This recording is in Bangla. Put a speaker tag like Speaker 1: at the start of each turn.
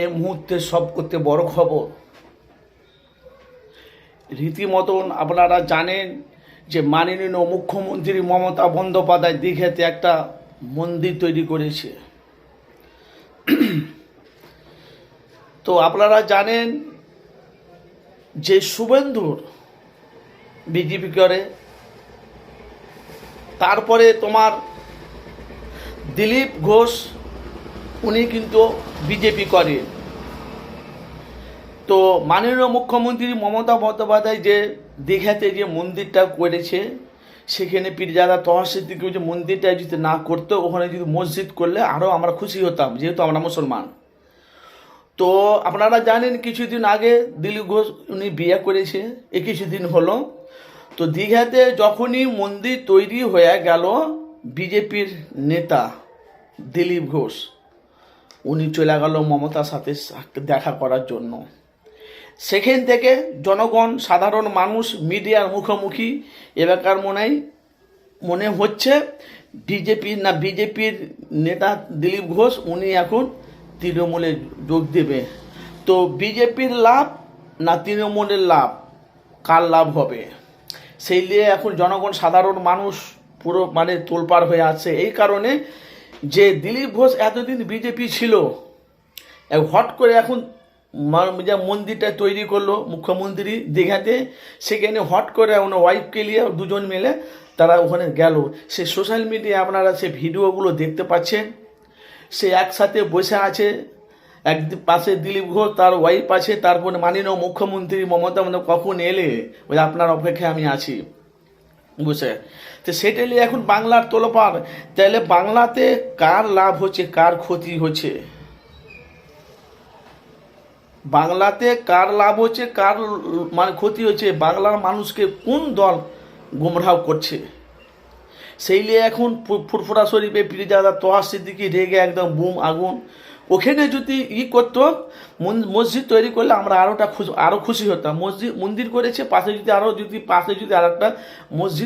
Speaker 1: এ মুহূর্তে সব করতে বড় খবর। রীতিমতন আপনারা জানেন যে মাননীয় মুখ্যমন্ত্রী মমতা বন্দ্যোপাধ্যায় দীঘাতে একটা মন্দির তৈরি করেছে। তো আপনারা জানেন যে শুভেন্দুর বিজেপি করে, তারপরে তোমার দিলীপ ঘোষ উনি কিন্তু বিজেপি করে তো মাননীয় মুখ্যমন্ত্রী মমতা বন্দ্যোপাধ্যায় যে দীঘাতে যে মন্দিরটা করেছে, সেখানে পীরজাদা তহসিদ্দিকে যে মন্দিরটা যদি না করতো, ওখানে যদি মসজিদ করলে আরও আমরা খুশি হতাম, যেহেতু আমরা মুসলমান। তো আপনারা জানেন কিছুদিন আগে দিলীপ ঘোষ উনি বিয়ে করেছে, এ কিছুদিন হলো। তো দীঘাতে যখনই মন্দির তৈরি হয়ে গেল বিজেপির নেতা দিলীপ ঘোষ উনি চলে গেল মমতার সাথে দেখা করার জন্য। সেখান থেকে জনগণ, সাধারণ মানুষ, মিডিয়ার মুখোমুখি এলাকার মনে মনে হচ্ছে বিজেপির না বিজেপির নেতা দিলীপ ঘোষ, উনি এখন তৃণমূলে যোগ দেবে। তো বিজেপির লাভ না তৃণমূলের লাভ? কার লাভ হবে? সেই নিয়ে এখন জনগণ, সাধারণ মানুষ পুরো মানে তোলপাড় হয়ে আছে। এই কারণে যে দিলীপ ঘোষ এতদিন বিজেপি ছিল হট করে এখন যে মন্দিরটা তৈরি করল, মুখ্যমন্ত্রী দীঘাতে, সেখানে হট করে ওনার ওয়াইফকে নিয়ে দুজন মিলে তারা ওখানে গেল। সে সোশ্যাল মিডিয়ায় আপনারা সে ভিডিওগুলো দেখতে পাচ্ছেন। সে একসাথে বসে আছে, এক পাশে দিলীপ ঘোষ, তার ওয়াইফ আছে, তারপরে মাননীয় মুখ্যমন্ত্রী মমতা কখন এলে? আপনার অপেক্ষায় আমি আছি। বুঝছে? তো সেটা নিয়ে এখন বাংলার তোলপাড় তাহলে বাংলাতে কার লাভ হচ্ছে, কার ক্ষতি হচ্ছে? বাংলাতে কার লাভ হচ্ছে, কার মানে ক্ষতি হচ্ছে? বাংলার মানুষকে কোন দল গুমরাহ করছে? সেই নিয়ে এখন ফুরফুরা শরীফে পিরিজাদা তোহা সিদ্দিকি রেগে একদম বুম আগুন। ওখানে যদি ই করতো মসজিদ তৈরি করলে আমরা আরোটা খুশি আরও খুশি হতাম। মসজিদ মন্দির করেছে, পাশে যদি আরও যদি পাশে যদি আর একটা মসজিদ